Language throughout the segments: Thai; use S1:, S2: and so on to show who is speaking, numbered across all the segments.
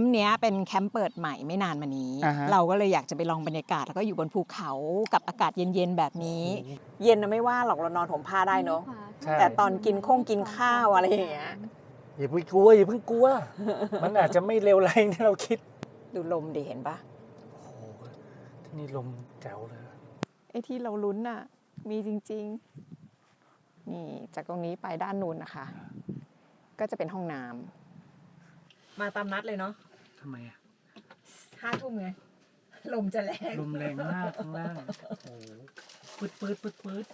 S1: มป์เนี้ยเป็นแคมป์เปิดใหม่ไม่นานมานี้
S2: อ่าฮะ
S1: เราก็เลยอยากจะไปลองบรรยากาศ แล้วก็อยู่บนภูเขากับอากาศเย็นๆแบบนี้ เย็นนะไม่ว่าหรอกเรานอนห่มผ้าได้เนาะ
S2: ใช่
S1: แต่ตอนกินข้งกินข้าวอะไรอย่างเงี้ย
S2: อย่าเพิ่งกลัวอย่าเพิ่งกลัว มันอาจจะไม่เร็วไรที่เราคิด
S1: ดูลมดิเห็นปะ
S2: โอ้โหที่นี่ลมแจ๋วเลย
S1: ไอ้ที่เราลุ้นน่ะ มีจริง ๆ นี่จากตรงนี้ไปด้านนู้นนะคะ ก็จะเป็นห้องน้ำ มาตามนัดเลยเนาะ
S2: ทำไมอะ
S1: ห้าทุ่มไง ลมจะแรง
S2: ลมแรงมากข้างล่าง โอ้โหปืดปืดปืดปืด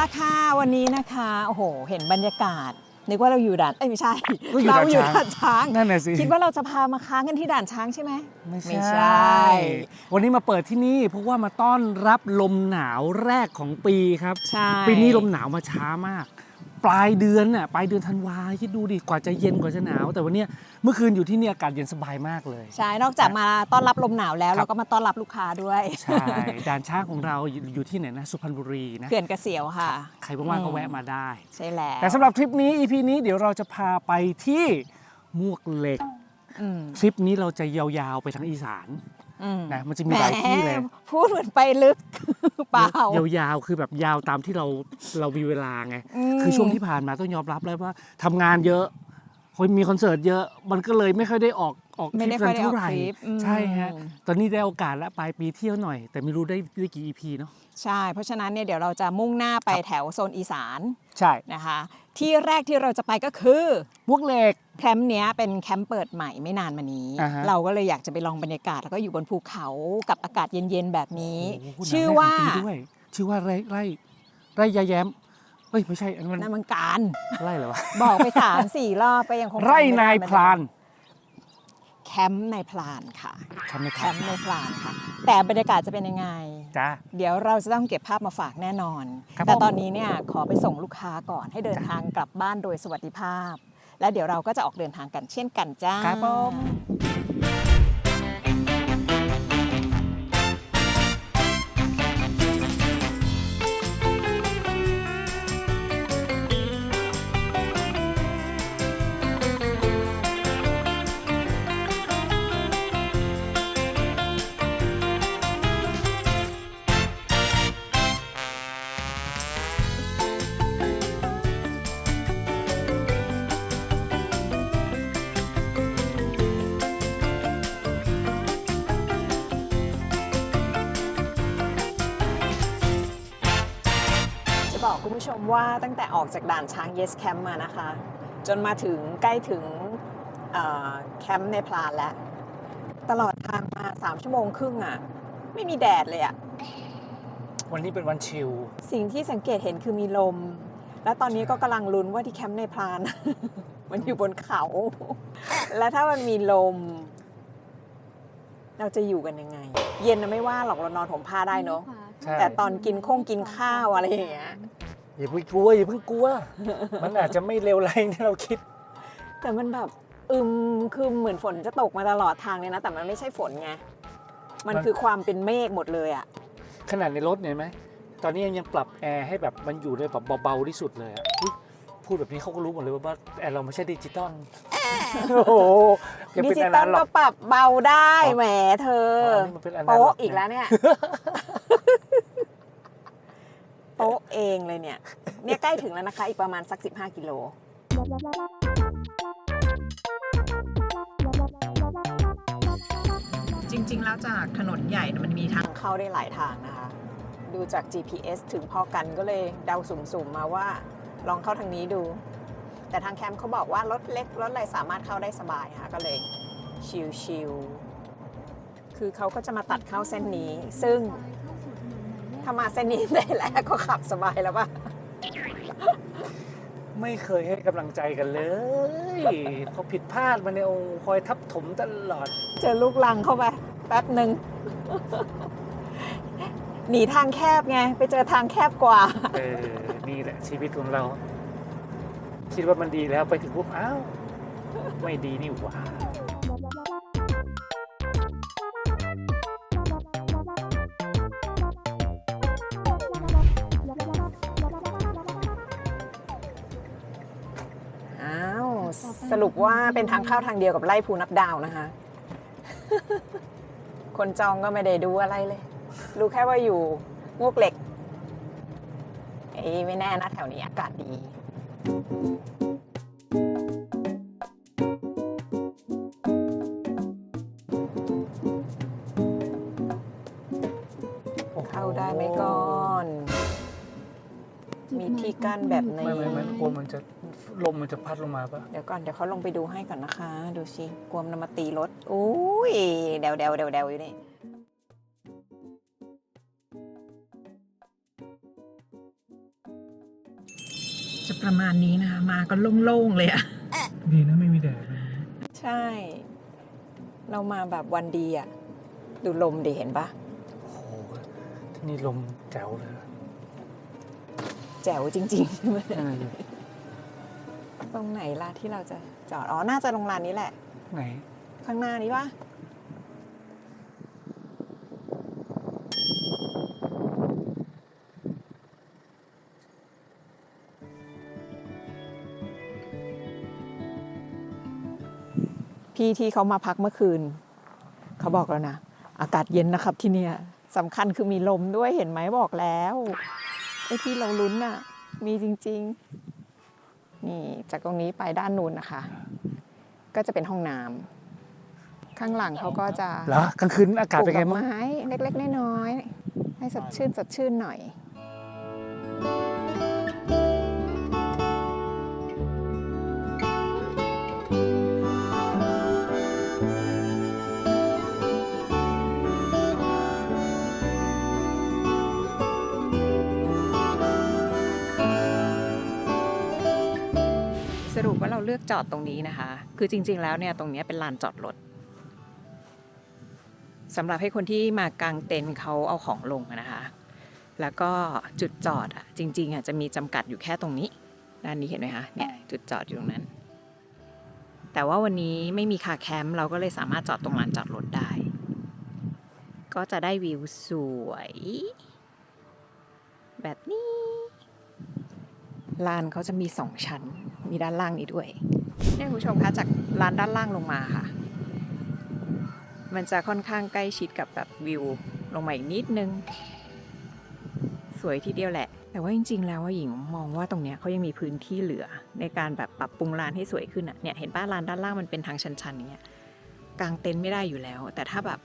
S1: ละค่ะวันนี้นะคะโอ้โห เห็นบรรยากาศนึกว่าเราอยู่ด่านเอ้ยไม่ใช่
S2: ก็อยู่
S1: เรา
S2: ด่าน
S1: อยู่
S2: ช้าง
S1: ด่านช้าง
S2: นั่นน่ะสิ
S1: คิดว่าเราจะพามาค้างกันที่ด่านช้างใช่ไหม
S2: ไม่
S1: ไม่
S2: ใช่
S1: ใช่
S2: วันนี้มาเปิดที่นี่เพราะว่ามาต้อนรับลมหนาวแรกของปีครับ
S1: ใช่
S2: ปีนี้ลมหนาวมาช้ามาก ปลายเดือนน่ะปลายเดือนธันวาคิดดูดิกว่าจะเย็นกว่าจะหนาว แต่วันเนี้ยเมื่อคืนอยู่ที่นี่อากาศเย็นสบายมากเลย
S1: ใช่ นอกจากมาต้อนรับลมหนาวแล้ว
S2: ครับ
S1: เราก็มาต้อนรับลูกค้าด้วย
S2: ใช่ด่านช้างของเราอยู่อยู่ที่ไหนนะสุพรรณบุรีนะ
S1: เขื่อนกระเสียวค่ะ
S2: ใครว่างๆก็แวะมาได้
S1: ใช่แล้ว
S2: แต่สำหรับทริปนี้ EP นี้เดี๋ยวเราจะพาไปที่มวกเหล็ก
S1: อืม
S2: ทริปนี้เราจะยาวๆไปทางอีสาน
S1: อืม
S2: นะมันจะมีหลายที่เลย
S1: แหมพูดเหมือนไปลึกเปล่า
S2: ยาวๆคือแบบยาวตามที่เราเรามีเวลาไง
S1: ม
S2: คือช่วงที่ผ่านมาต้องยอมรับเลยว่าทำงานเยอะคนมีคอนเสิร์ตเยอะมันก็เลยไม่ค่อยได้ออกออกท
S1: ไม่
S2: ริ
S1: ได้
S2: ป
S1: ค่
S2: กั
S1: อย
S2: น
S1: ได้อ
S2: เท่า
S1: อก
S2: ไหร่
S1: ทริปอืม
S2: ใช่ฮะตอนนี้ได้โอกาสแล้วปลายปีเที่ยวหน่อย แต่ไม่รู้ได้ได้กี่ EP เนาะ
S1: ใช่ เพราะฉะนั้นเนี่ยเดี๋ยวเราจะมุ่งหน้าไปแถวโซนอีสาน
S2: ใช่
S1: นะคะ ที่แรกที่เราจะไปก็คือ
S2: มวกเหล็ก
S1: แคมป์เนี้ยเป็นแคมป์เปิดใหม่ไม่นานมานี้
S2: อ่าฮะ
S1: เราก็เลยอยากจะไปลองบรรยากาศแล้วก็อยู่บนภูเขากับอากาศเย็นๆแบบนี้
S2: โโห
S1: ชื่อ
S2: หนแรก
S1: ว่า
S2: ของปีด้วย ชื่อว่าไร่ไร่ไร่ยาแย้มเอ้ยไม่ใช่อันนั้นมัน
S1: นามังการ
S2: ไร่เหรอวะ
S1: บอกไปสามสี่รอบไปยังคงจำ
S2: ไร่
S1: ม่ด้
S2: นายพราน
S1: แคมป์นายพรานค่ะ
S2: ทำใน
S1: แค
S2: ครับ
S1: มป์นายพรานค่ะ แต่บรรยากาศจะเป็นยังไง
S2: จ้า
S1: เดี๋ยวเราจะต้องเก็บภาพมาฝากแน่นอน
S2: ครับ
S1: แต่
S2: ผม
S1: ตอนนี้เนี่ยขอไปส่งลูกค้าก่อนให้เดินทางกลับบ้านโดยสวัสดิภาพ และเดี๋ยวเราก็จะออกเดินทางกันเช่นกันจ้า
S2: ครับผม
S1: ชมว่าตั้งแต่ออกจากด่านช้าง Yes Camp มานะคะ จนมาถึงใกล้ถึงเอ่อแคมป์ในพลานแล้ว ตลอดทางมา3ชั่วโมงครึ่งอะ่ะ ไม่มีแดดเลยอะ่ะ
S2: วันนี้เป็นวันชิล
S1: สิ่งที่สังเกตเห็นคือมีลม และตอนนี้ก็กำลังลุ้นว่าที่แคมป์ในพลาน มันอยู่บนเขา และถ้ามันมีลม เราจะอยู่กันยังไง เย็นนะไม่ว่าหรอกเรานอนห่มผ้าได้เนาะ
S2: ใช่
S1: แต่ตอนกินข้งกินข้าวอะไรอย่างเงี้ย
S2: อย่าเพิ่งกลัวอย่าเพิ่งกลัว มันอาจจะไม่เร็วไรที่เราคิด
S1: แต่มันแบบอึมคือเหมือนฝนจะตกมาตลอดทางเลยนะ แต่มันไม่ใช่ฝนไง มัน
S2: มัน
S1: คือความเป็นเมฆหมดเลยอะ
S2: ขนาดในรถเนี่ยเห็นไหมตอนนี้ยังปรับแอร์ให้แบบมันอยู่ในแบบเบาๆที่สุดเลยอะอุ๊ยพูดแบบนี้เขาก็รู้หมดเลยว่าแอร์เราไม่ใช่ดิจิตอลโอ้โหยัง
S1: ดิ
S2: เป็น
S1: จิ
S2: อัน
S1: ตอ
S2: นั้
S1: ล
S2: นหร
S1: ก็
S2: อก
S1: ปรับเบาได้แหมเธอ
S2: อ๋อนี่มันเป็นอนาล็อก
S1: โป๊ะอีกแล้วเนี่ย โป๊ะเองเลยเนี่ย เนี่ยใกล้ถึงแล้วนะคะ อีกประมาณสัก 15 กิโล จริง ๆ แล้วจากถนนใหญ่เนี่ยมันมีทางเข้าได้หลายทางนะคะ ดูจาก GPS ถึงพอกันก็เลยเดาสุ่มๆมาว่าลองเข้าทางนี้ดู แต่ทางแคมป์เขาบอกว่ารถเล็กรถอะไรสามารถเข้าได้สบายค่ะก็เลยชิลๆคือเขาก็จะมาตัดเข้าเส้นนี้ ซึ่ง ถ้ามาเส้นนี้ได้แล้วก็ขับสบายแล้วป่ะ
S2: ไม่เคยให้กำลังใจกันเลยพอผิดพลาดมาเนี่ยโอ้คอยทับถมตลอด
S1: เจอลูกลังเข้าไป แป๊บหนึ่งหนีทางแคบไง ไปเจอทางแคบกว่า
S2: เออ นี่แหละชีวิตของเรา คิดว่ามันดีแล้วไปถึงปุ๊บอ้าว ไม่ดีนี่หว่า
S1: สรุปว่าเป็นทางเข้าทางเดียวกับไล่ภูนับดาวนะคะ คนจองก็ไม่ได้ดูอะไรเลย รู้แค่ว่าอยู่งวกเหล็ก เอ้ไม่แน่นะแถวนี้อากาศดี กั้นแบบนี้
S2: ไม่ไม่ไม่กลัวมันจะลมมันจะพัดลงมาปะ
S1: เดี๋ยวก่อนเดี๋ยวเขาลงไปดูให้ก่อนนะคะ ดูสิกลัวมันมาตีรถอุ้ยเดวเดวเดวเดวอยู่นี่จะประมาณนี้นะคะมาก็โล่งๆเลยอะ
S2: ดีนะไม่มีแดดนะ
S1: ใช่ เรามาแบบวันดีอะดูลมดีเห็นปะ
S2: โอ้โหที่นี่ลมแจ๋วเลย
S1: แจ๋วจริงๆใช่ไหม
S2: เออ
S1: ตรงไหนล่ะที่เราจะจอด อ๋อ น่าจะลงลานนี้แหละ
S2: ไหน
S1: ข้างหน้านี้ปะพี่ที่เขามาพักเมื่อคืน เขาบอกแล้วนะ อากาศเย็นนะครับที่เนี่ยสำคัญคือมีลมด้วยเห็นไหมบอกแล้ว ไอ้ที่เราลุ้นน่ะ มีจริง ๆ นี่จากตรงนี้ไปด้านนู้นนะคะ ก็จะเป็นห้องน้ำข้างหลังเขาก็จะ
S2: เหรอกลางคืนอากาศเป็นไง
S1: ปลูกดอก
S2: บ้าง
S1: ไม้เล็กๆน้อยๆให้สดชื่นสดชื่นหน่อย เลือกจอดตรงนี้นะคะ คือจริง ๆ แล้วเนี่ยตรงนี้เป็นลานจอดรถสำหรับให้คนที่มากางเต็นท์เขาเอาของลงนะคะ แล้วก็จุดจอดอะจริงๆอะจะมีจำกัดอยู่แค่ตรงนี้ด้านนี้เห็นไหมคะเนี่ยจุดจอดอยู่ตรงนั้น แต่ว่าวันนี้ไม่มีคาแคมป์เราก็เลยสามารถจอดตรงลานจอดรถได้ ก็จะได้วิวสวย แบบนี้ลานเขาจะมีสองชั้น มีด้านล่างนี้ด้วยเนี่ยคุณผู้ชมคะจากลานด้านล่างลงมาค่ะ มันจะค่อนข้างใกล้ชิดกับแบบวิวลงมาอีกนิดนึง สวยทีเดียวแหละ แต่ว่าจริง ๆ แล้วว่าหญิงมองว่าตรงเนี้ยเขายังมีพื้นที่เหลือ ในการแบบปรับปรุงลานให้สวยขึ้นอะเนี่ยเห็นป้าลานด้านล่างมันเป็นทางชันๆอย่างเงี้ยกางเต็นท์ไม่ได้อยู่แล้ว แต่ถ้าแบบ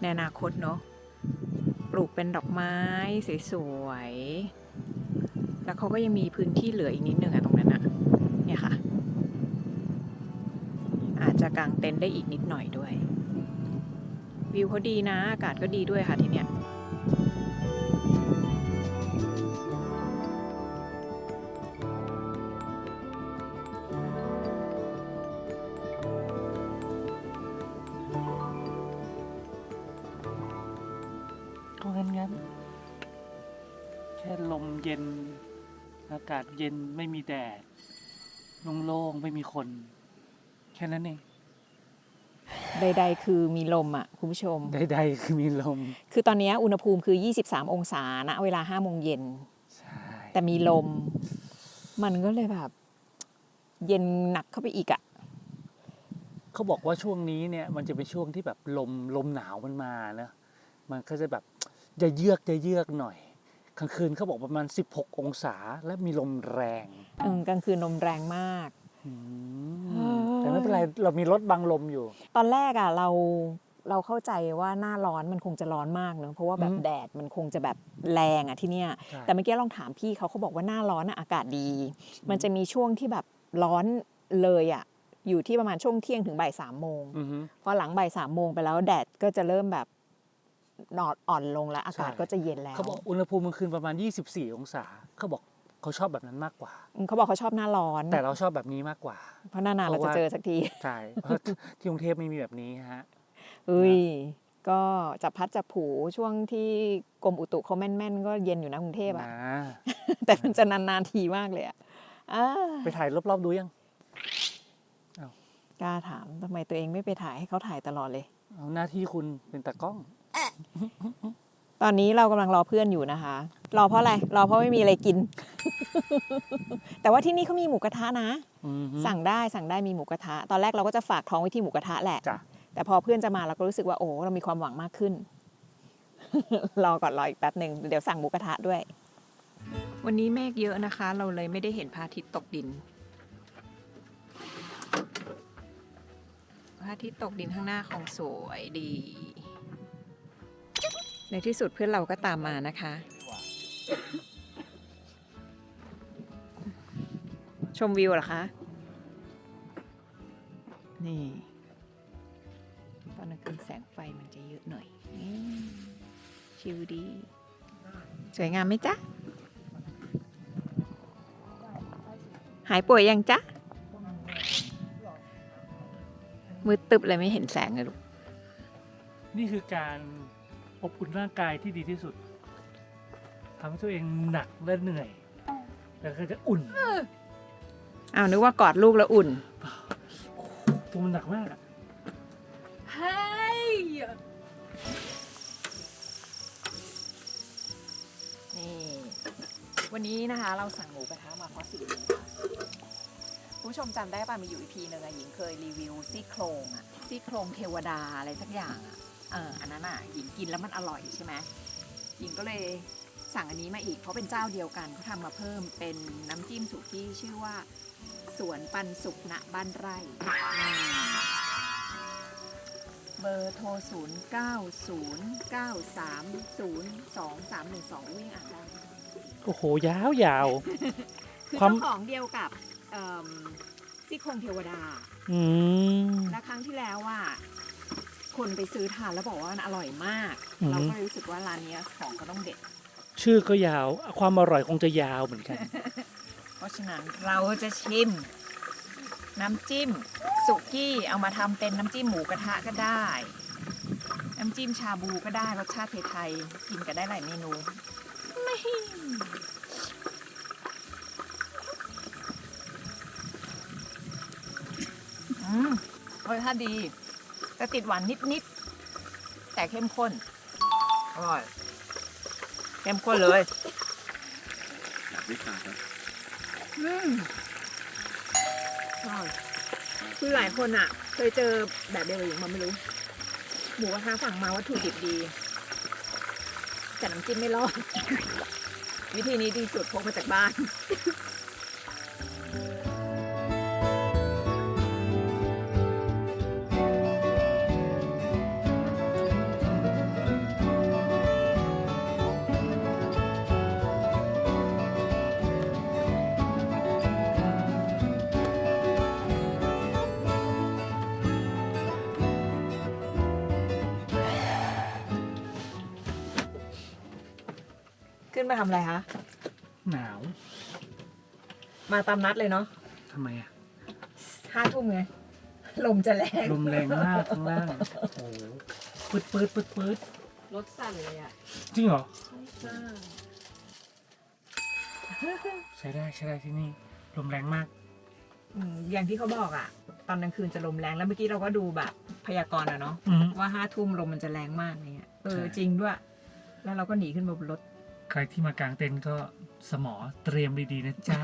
S1: ในอนาคตเนาะปลูกเป็นดอกไม้สวยๆแล้วเขาก็ยังมีพื้นที่เหลืออีกนิดนึงอะตรงนั้นอะ เนี่ยค่ะ อาจจะกางเต็นท์ได้อีกนิดหน่อยด้วย วิวเขาดีนะ อากาศก็ดีด้วยค่ะที่เนี้ย
S2: ก็งั้นงั้นแค่ลมเย็น อากาศเย็นไม่มีแดด โล่งๆไม่มีคน แค่นั้นเอง
S1: ใดๆคือมีลมอะคุณผู้ชม
S2: ใดๆคือมีลม
S1: คือตอนเนี้ยอุณหภูมิคือ 23 องศาณเวลา5โมงเย็น
S2: ใช่
S1: แต่มีลม มันก็เลยแบบ เย็นหนักเข้าไปอีกอะ
S2: เขาบอกว่าช่วงนี้เนี่ย มันจะเป็นช่วงที่แบบลมลมหนาวมันมานะมันก็จะแบบจะเยือกจะเยือกหน่อย กลางคืนเขาบอกประมาณ 16 องศาและมีลมแรง
S1: เออกลางคืนลมแรงมาก
S2: อื
S1: เฮ้
S2: ม
S1: ย
S2: แต่ไม่เป็นไรเรามีรถบังลมอยู่
S1: ตอนแรกอะเราเราเข้าใจว่าหน้าร้อนมันคงจะร้อนมากเนอะเพราะว่าแบบ
S2: อืม
S1: แดดมันคงจะแบบแรงอะที่เนี้ย
S2: ใช่
S1: แต่เมื่อกี้ลองถามพี่เขาเขาบอกว่าหน้าร้อนอะอากาศดี มันจะมีช่วงที่แบบร้อนเลยอะอยู่ที่ประมาณช่วงเที่ยงถึงบ่ายสามโมง
S2: อือฮึ
S1: พอหลังบ่ายสามโมงไปแล้วแดดก็จะเริ่มแบบ นอนอ่อนลงแล้วอากาศ
S2: ใช่
S1: ก็จะเย็นแล้ว
S2: เขาบอกอุณหภูมิมันคืนประมาณ 24 องศาเขาบอกเขาชอบแบบนั้นมากกว่า
S1: อืมเขาบอกเขาชอบหน้าร้อน
S2: แต่เราชอบแบบนี้มากกว่า
S1: เพราะหน้าหนาว
S2: เพ
S1: เรา
S2: ราะ
S1: จะ
S2: ว่า
S1: เจอสักที
S2: ใช่เพราะที่กรุงเทพไม่มีแบบนี้ฮะ
S1: เอ้ยก็จับพัดจับผูช่วงที่กรมอุตุเขาแม่นๆ ก็เย็นอยู่นะกรุงเทพอะ
S2: นะ
S1: แต่มันจะนานๆทีมากเลยอะอ่า
S2: ไปถ่ายรอบๆดูยัง
S1: กล้าถามทำไมตัวเองไม่ไปถ่ายให้เขาถ่ายตลอดเลย
S2: เอาหน้าที่คุณเป็นตากล้อง
S1: ตอนนี้เรากำลังรอเพื่อนอยู่นะคะ รอเพราะอะไร รอเพราะไม่มีอะไรกิน แต่ว่าที่นี่เขามีหมูกระทะนะ
S2: อืมฮึ
S1: สั่งได้สั่งได้มีหมูกระทะ ตอนแรกเราก็จะฝากท้องไว้ที่หมูกระทะแหละ
S2: จ้ะ
S1: แต่พอเพื่อนจะมาเราก็รู้สึกว่าโอ้เรามีความหวังมากขึ้น รอก่อนรออีกแป๊บหนึ่งเดี๋ยวสั่งหมูกระทะด้วย วันนี้เมฆเยอะนะคะ เราเลยไม่ได้เห็นพระอาทิตย์ตกดิน พระอาทิตย์ตกดินข้างหน้าของสวยดี ในที่สุดเพื่อนเราก็ตามมานะคะ ชมวิวเหรอคะ นี่ ตอนกลางคืนแสงไฟมันจะเยอะหน่อยชิลดี สวยงามไหมจ๊ะ หายป่วยยังจ๊ะ มืดตึบเลยไม่เห็นแสงเลยลูก
S2: นี่คือการ อบอุ่นร่างกายที่ดีที่สุดทำให้ตัวเองหนักและเหนื่อย แล้วก็จะอุ่น
S1: อ้าวนึกว่ากอดลูกแล้วอุ่น
S2: ตัวมันหนักมากอะ
S1: นี่ วันนี้นะคะเราสั่งหมูกระทะมาเพราะสิ่งนี้ค่ะคุณผู้ชมจำได้ป่ะมีอยู่อีพีหนึ่งอะหญิงเคยรีวิวซี่โครงอะซี่โครงเทวดาอะไรสักอย่างอะ เอออันนั้นอะหญิงกินแล้วมันอร่อยใช่ไหมหญิงก็เลยสั่งอันนี้มาอีก เพราะเป็นเจ้าเดียวกันเขาทำมาเพิ่มเป็นน้ำจิ้มสุกี้ชื่อว่า สวนปันสุกณบ้านไร่อืมเบอร์โทร 0 9 0 9 3 0 2 3 1 2 วิ่งอ่านได้
S2: โอ้โห ยาวยาว
S1: คือ
S2: ความ
S1: เจ้าของเดียวกับเอิ่มซี่โครงเทวดา
S2: อืม
S1: และครั้งที่แล้วว่า คนไปซื้อทานแล้วบอกว่ามันอร่อยมาก
S2: อือฮึ
S1: เราก็เลยรู้สึกว่าร้านเนี้ยของก็ต้องเด็ด
S2: ชื่อก็ยาว ความอร่อยคงจะยาวเหมือนกัน
S1: เพราะฉะนั้นเราจะชิม น้ำจิ้มสุกี้เอามาทำเป็นน้ำจิ้มหมูกระทะก็ได้ น้ำจิ้มชาบูก็ได้รสชาติไทยๆกินกันได้หลายเมนู ไม่อืมรสชาติดี แต่ติดหวานนิดๆแต่เข้มข้นอร่อยเข้มข้นเลย
S3: จับไม่ขาดครับ
S1: อืมอร่อยคือหลายคนอะ เคยเจอแบบเดียวกับหญิงมาไม่รู้ หมูกระทะสั่งมาวัตถุดิบดี แต่น้ำจิ้มไม่รอด วิธีนี้ดีสุดพกมาจากบ้าน ขึ้นมาทำอะไรคะ
S2: หนาว
S1: มาตามนัดเลยเนาะ
S2: ทำไมอะ
S1: ห้าทุ่มไง ลมจะแรง
S2: ลมแรงมากข้างล่างโอ้โหปืดปืดปืดปืด
S1: รถสั่นเลยอะ
S2: จริงเหรอ ใช้ได้ใช้ได้ที่นี่ ลมแรงมาก
S1: อืมอย่างที่เขาบอกอะตอนกลางคืนจะลมแรงแล้วเมื่อกี้เราก็ดูแบบพยากรณ์อะเนาะ
S2: อืม
S1: ว่าห้าทุ่มลมมันจะแรงมากเนี่ยเออ
S2: ใช่
S1: จริงด้วย แล้วเราก็หนีขึ้นมาบนรถ
S2: ใครที่มากางเต็นท์ก็สมอเตรียมดีๆนะจ๊ะ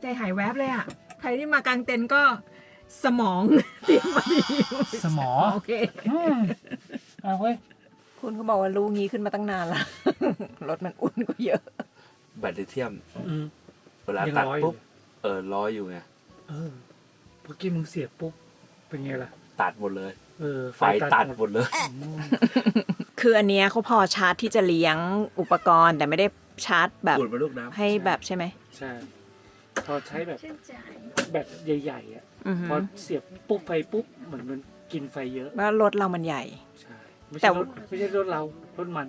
S1: ใจหายแวบเลยอะ ใครที่มากางเต็นท์ก็สมอง เตรียมมาดี
S2: สมอ
S1: โอเค
S2: อืมเอาเว้ย
S1: คุณก็บอกว่ารู้งี้ขึ้นมาตั้งนานละรถมันอุ่นกว่าเยอะ
S3: แบตลิเทียม
S2: อืม
S3: เวลา
S2: ยัง
S3: ตัด
S2: ร้อยอยู่
S3: ปุ๊บ เออร้อยอยู่ไง
S2: เออเมื่อกี้มึงเสียบปุ๊บ เป็นไงล่ะ
S3: ตัดหมดเลย
S2: เออ
S3: ไฟตัดหมดเลย
S2: อืม
S1: คืออันเนี้ยเขาพอชาร์จที่จะเลี้ยงอุปกรณ์ แต่ไม่ได้ชาร์จแบบ
S3: ปูดมาลูกน้ำ
S1: ให้แบบใช่ไหม
S2: ใช่พอใช้แบบแบบใหญ่ๆอะ
S1: อือฮึ
S2: พอเสียบปุ๊บไฟปุ๊บเหมือนมันกินไฟเยอะ
S1: ว่ารถเรามันใหญ่
S2: ใช่ไม่
S1: แต่
S2: ใช่รถไม่ใช่รถเรารถมัน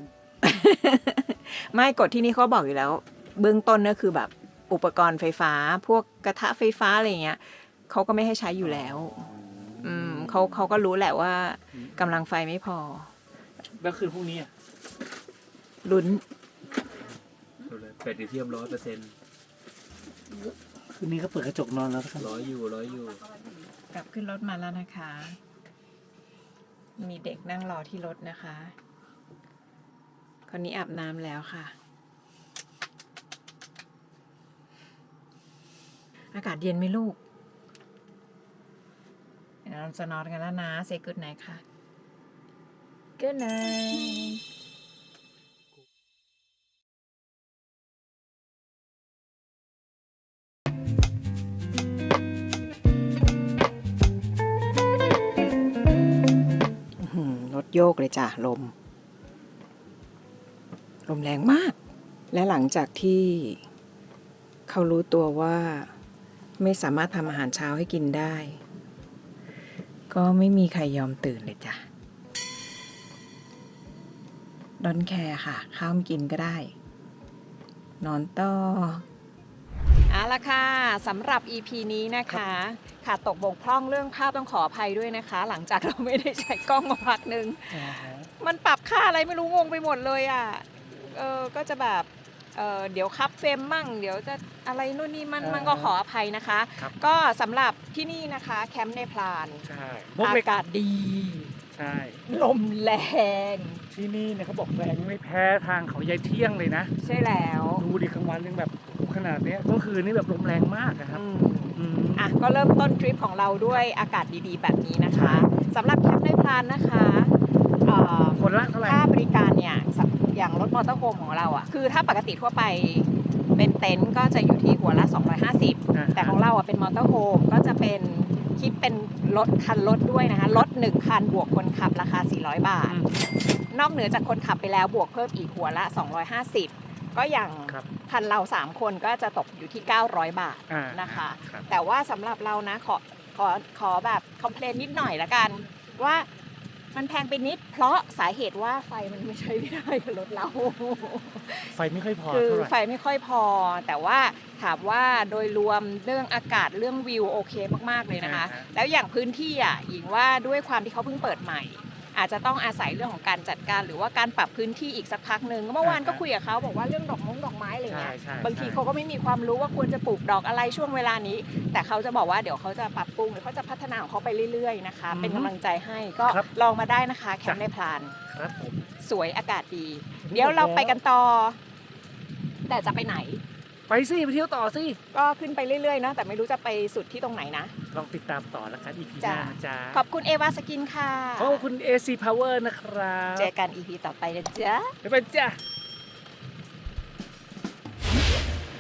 S1: ไม่กฎที่นี่เขาบอกอยู่แล้ว เบื้องต้นก็คือแบบอุปกรณ์ไฟฟ้า พวกกระทะไฟฟ้าอะไรเงี้ยเขาก็ไม่ให้ใช้อยู่แล้ว อืมเขาเขาก็รู้แหละว่ากำลังไฟไม่พอ
S2: แล้วคืนพรุ่งนี้อะ
S1: ลุ้น
S3: ดูเลยแบตลิเทียมร้อยเปอร์เซ็นต์
S2: คืนนี้ก็เปิดกระจกนอนแล้วกัน
S3: ร้อยอยู่ร้อยอยู่
S1: กลับขึ้นรถมาแล้วนะคะ มีเด็กนั่งรอที่รถนะคะ คนนี้อาบน้ำแล้วค่ะ อากาศเย็นไหมลูกเดี๋ยวเราจะนอนกันแล้วนะเซกุดไนค่ะ Good night อื้อหือรถโยกเลยจ้ะ ลม ลมแรงมาก และหลังจากที่เขารู้ตัวว่าไม่สามารถทำอาหารเช้าให้กินได้ ก็ไม่มีใครยอมตื่นเลยจ้ะ ดอนแคร์ค่ะ ข้าวไม่กินก็ได้ นอนต่อเอาละค่ะสำหรับ EP นี้นะคะค่ะตกบกพร่องเรื่องภาพต้องขออภัยด้วยนะคะ หลังจากเราไม่ได้ใช้กล้องมาพักหนึ่งมันปรับค่าอะไรไม่รู้งงไปหมดเลยอะเออก็จะแบบเออเดี๋ยวคับเฟรมมั่ง เดี๋ยวจะอะไรนู่นนี่มัน
S2: อ่ามั
S1: มันก็ขออภัยนะคะ
S2: ครับ
S1: ก็สำหรับที่นี่นะคะแคมป์ในพลาน
S2: ใช่
S1: อากาศดี
S2: ใช่
S1: ลมแรง
S2: ที่นี่เนี่ยเขาบอกแรงไม่แพ้ทางเขายายเที่ยงเลยนะ
S1: ใช่แล้ว
S2: ดูดิกลางวันยังแบบขนาดเนี้ยก็คือนี่แบบลมแรงมากนะครับ
S1: อืม
S2: อืม
S1: อะก็เริ่มต้นทริปของเราด้วยอากาศดีๆ แบบนี้นะคะสำหรับแคมป์ในพลานนะคะเอ่อ
S2: คนละเท่าไหร่
S1: ค่าบริการเนี่ยสักอย่างรถมอเตอร์โฮมของเราอะคือถ้าปกติทั่วไปเป็นเต็นท์ก็จะอยู่ที่หัวละ 250แต่ของเราอะเป็นมอเตอร์โฮมก็จะเป็น คิดเป็นรถคันรถด้วยนะคะรถ1คันบวกคนขับราคา 400 บาท นอกเหนือจากคนขับไปแล้วบวกเพิ่มอีกหัวละ 250 ก็อย่าง
S2: ครับ
S1: คันเรา 3 คนก็จะตกอยู่ที่ 900 บาท
S2: อ่า
S1: นะคะ
S2: รับ
S1: แต่ว่าสำหรับเรานะขอขอขอแบบคอมเพลนนิดหน่อยละกัน ว่า มันแพงไปนิด เพราะสาเหตุว่าไฟมันไม่ใช้ไม่ได้กับรถเรา
S2: ไฟไม่ค่อยพอ
S1: คือ
S2: เท่าไหร่
S1: ไฟไม่ค่อยพอ แต่ว่าถามว่าโดยรวมเรื่องอากาศเรื่องวิวโอเคมากๆเลยนะคะแล้วอย่างพื้นที่อะหญิงว่าด้วยความที่เขาเพิ่งเปิดใหม่ อาจจะต้องอาศัยเรื่องของการจัดการ หรือว่าการปรับพื้นที่อีกสักพักหนึ่งเมื่อวานก็คุยกับเขาบอกว่าเรื่องดอกมงดอกไม้อะไรเงี้ย
S2: ใช่ใช่
S1: บางที
S2: ใช่
S1: เขาก็ไม่มีความรู้ว่าควรจะปลูกดอกอะไรช่วงเวลานี้ แต่เขาจะบอกว่าเดี๋ยวเขาจะปรับปรุงหรือเขาจะพัฒนาของเขาไปเรื่อยๆนะคะ เป็นกำลังใจให้ก็
S2: ครับ
S1: ลองมาได้นะคะแคมป์ในพลาน
S2: ครับผม
S1: สวยอากาศดี เดี๋ยวเราไปกันต่อ แต่จะไปไหน
S2: ไปสิไปเที่ยวต่อสิ
S1: ก็ขึ้นไปเรื่อยๆนะแต่ไม่รู้จะไปสุดที่ตรงไหนนะ
S2: ลองติดตามต่อแล้วกัน EP ห
S1: จ้ะ
S2: น้านะจ๊ะ
S1: ขอบคุณเอวาสกินค่ะ
S2: ขอบคุณ AC Power นะครับ
S1: เจอกัน EP ต่อไปนะจ๊ะ
S2: บ๊ายบายจ้ะ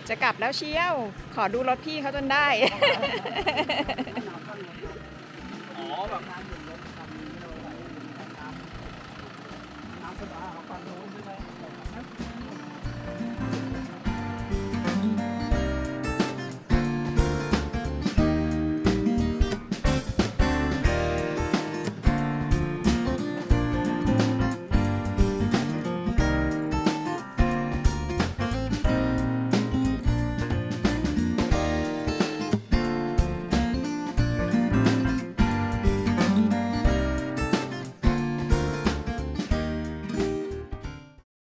S1: จะกลับแล้วเชียว ขอดูรถพี่เขาจนได้
S2: อ๋อแบบ